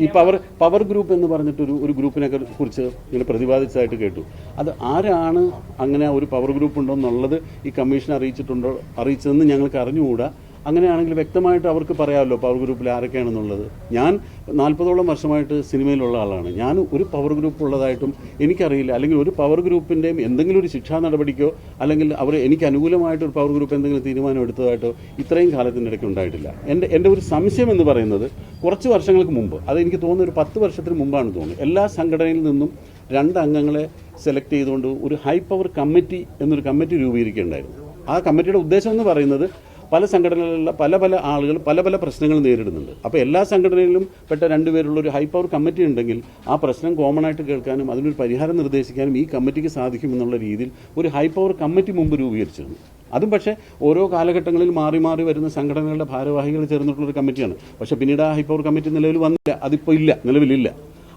ഈ power power group എന്ന് പറഞ്ഞിട്ട് ഒരു ഗ്രൂപ്പിനെ കുറിച്ച് ഇങ്ങനെ പ്രതിപാദിച്ചതായിട്ട് കേട്ടു. അത് ആരാണ് അങ്ങനെ ഒരു പവർ ഗ്രൂപ്പ് ഉണ്ടോ എന്നുള്ളത് ഈ കമ്മീഷൻ അറിയിച്ചിട്ടുണ്ടോ അറിയിച്ചതെന്ന് ഞങ്ങൾക്ക് അറിഞ്ഞുകൂടാ. അങ്ങനെയാണെങ്കിൽ വ്യക്തമായിട്ട് അവർക്ക് പറയാമല്ലോ പവർ ഗ്രൂപ്പിൽ ആരൊക്കെയാണെന്നുള്ളത്. ഞാൻ നാൽപ്പതോളം വർഷമായിട്ട് സിനിമയിലുള്ള ആളാണ്. ഞാൻ ഒരു പവർ ഗ്രൂപ്പ് ഉള്ളതായിട്ടും എനിക്കറിയില്ല. അല്ലെങ്കിൽ ഒരു പവർ ഗ്രൂപ്പിന്റെയും എന്തെങ്കിലും ഒരു ശിക്ഷാ നടപടിക്കോ അല്ലെങ്കിൽ അവർ എനിക്ക് അനുകൂലമായിട്ട് ഒരു പവർ ഗ്രൂപ്പ് എന്തെങ്കിലും തീരുമാനം എടുത്തതായിട്ടോ ഇത്രയും കാലത്തിന്റെ ഇടയ്ക്ക് ഉണ്ടായിട്ടില്ല. എന്റെ എന്റെ ഒരു സംശയം എന്ന് പറയുന്നത് കുറച്ച് വർഷങ്ങൾക്ക് മുമ്പ് അത് എനിക്ക് തോന്നുന്നു ഒരു പത്ത് വർഷത്തിന് മുമ്പാണ് തോന്നുന്നത് എല്ലാ സംഘടനയിൽ നിന്നും രണ്ട് അംഗങ്ങളെ സെലക്ട് ചെയ്തുകൊണ്ട് ഒരു ഹൈ പവർ കമ്മിറ്റി എന്നൊരു കമ്മിറ്റി രൂപീകരിക്കുകയുണ്ടായിരുന്നു ആ കമ്മിറ്റിയുടെ ഉദ്ദേശം എന്ന് പറയുന്നത് പല സംഘടനകളിലുള്ള പല പല ആളുകൾ പല പല പ്രശ്നങ്ങൾ നേരിടുന്നുണ്ട്. അപ്പോൾ എല്ലാ സംഘടനയിലും പെട്ട രണ്ടുപേരുള്ള ഒരു ഹൈ പവർ കമ്മിറ്റി ഉണ്ടെങ്കിൽ ആ പ്രശ്നം കോമൺ ആയിട്ട് കേൾക്കാനും അതിനൊരു പരിഹാരം നിർദ്ദേശിക്കാനും ഈ കമ്മിറ്റിക്ക് സാധിക്കുമെന്നുള്ള രീതിയിൽ ഒരു ഹൈ പവർ കമ്മിറ്റി മുമ്പ് രൂപീകരിച്ചിരുന്നു. അതും പക്ഷേ ഓരോ കാലഘട്ടങ്ങളിൽ മാറി മാറി വരുന്ന സംഘടനകളുടെ ഭാരവാഹികൾ ചേർന്നിട്ടുള്ളൊരു കമ്മിറ്റിയാണ് പക്ഷേ പിന്നീട് ആ ഹൈ പവർ കമ്മിറ്റി നിലവിൽ വന്നില്ല. അതിപ്പോൾ ഇല്ല. നിലവിലില്ല.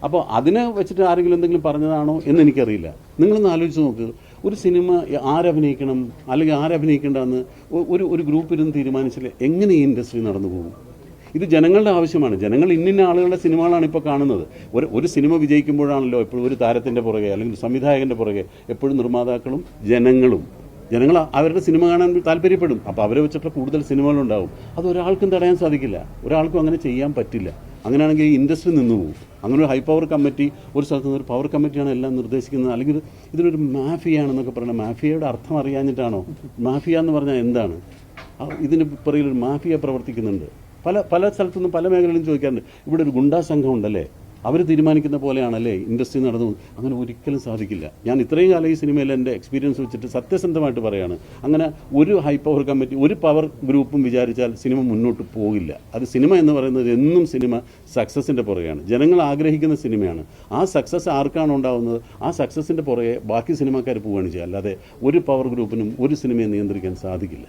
അപ്പോൾ അതിനെ വെച്ചിട്ട് ആരെങ്കിലും എന്തെങ്കിലും പറഞ്ഞതാണോ എന്ന് എനിക്കറിയില്ല. നിങ്ങളൊന്ന് ആലോചിച്ച് നോക്ക്. ഒരു സിനിമ ആരഭിനയിക്കണം അല്ലെങ്കിൽ ആരഭിനയിക്കേണ്ടെന്ന് ഒരു ഒരു ഗ്രൂപ്പിരുന്ന് തീരുമാനിച്ചാൽ എങ്ങനെ ഈ ഇൻഡസ്ട്രി നടന്നു പോകും? ഇത് ജനങ്ങളുടെ ആവശ്യമാണ്. ജനങ്ങൾ ഇന്നിന്ന ആളുകളുടെ സിനിമകളാണ് ഇപ്പോൾ കാണുന്നത്. ഒരു ഒരു സിനിമ വിജയിക്കുമ്പോഴാണല്ലോ എപ്പോഴും ഒരു താരത്തിന്റെ പുറകെ അല്ലെങ്കിൽ സംവിധായകന്റെ പുറകെ എപ്പോഴും നിർമ്മാതാക്കളും ജനങ്ങളും. ജനങ്ങൾ അവരുടെ സിനിമ കാണാൻ താല്പര്യപ്പെടും. അപ്പോൾ അവരെ വെച്ചിട്ടുള്ള കൂടുതൽ സിനിമകളുണ്ടാവും. അത് ഒരാൾക്കും തടയാൻ സാധിക്കില്ല. ഒരാൾക്കും അങ്ങനെ ചെയ്യാൻ പറ്റില്ല. അങ്ങനെയാണെങ്കിൽ ഇൻഡസ്ട്രി നിന്നു പോകും. അങ്ങനെ ഒരു ഹൈ പവർ കമ്മിറ്റി ഒരു സ്ഥലത്ത് നിന്ന് ഒരു പവർ കമ്മിറ്റിയാണ് എല്ലാം നിർദ്ദേശിക്കുന്നത്. അല്ലെങ്കിൽ ഇതിനൊരു മാഫിയാണെന്നൊക്കെ പറയുന്നത് മാഫിയയുടെ അർത്ഥം അറിയാഞ്ഞിട്ടാണോ? മാഫിയ എന്ന് പറഞ്ഞാൽ എന്താണ്? ഇതിന് പിറകിൽ ഒരു മാഫിയ പ്രവർത്തിക്കുന്നുണ്ട്. പല പല സ്ഥലത്തുനിന്നും പല മേഖലകളിലും ചോദിക്കാറുണ്ട്. ഇവിടെ ഒരു ഗുണ്ടാ സംഘം ഉണ്ടല്ലേ? അവർ തീരുമാനിക്കുന്ന പോലെയാണല്ലേ ഇൻഡസ്ട്രി നടന്നു അങ്ങനെ ഒരിക്കലും സാധിക്കില്ല. ഞാൻ ഇത്രയും കാലം ഈ സിനിമയിൽ എന്റെ എക്സ്പീരിയൻസ് വെച്ചിട്ട് സത്യസന്ധമായിട്ട് പറയുകയാണ് അങ്ങനെ ഒരു ഹൈ പവർ കമ്മിറ്റി ഒരു പവർ ഗ്രൂപ്പും വിചാരിച്ചാൽ സിനിമ മുന്നോട്ട് പോകില്ല. അത് സിനിമ എന്ന് പറയുന്നത് എന്നും സിനിമ സക്സസിന്റെ പുറകെയാണ്. ജനങ്ങൾ ആഗ്രഹിക്കുന്ന സിനിമയാണ്. ആ സക്സസ് ആർക്കാണ് ഉണ്ടാവുന്നത്? ആ സക്സസിന്റെ പുറകെ ബാക്കി സിനിമാക്കാർ പോവുകയാണ് ചെയ്യുക. അല്ലാതെ ഒരു പവർ ഗ്രൂപ്പിനും ഒരു സിനിമയെ നിയന്ത്രിക്കാൻ സാധിക്കില്ല.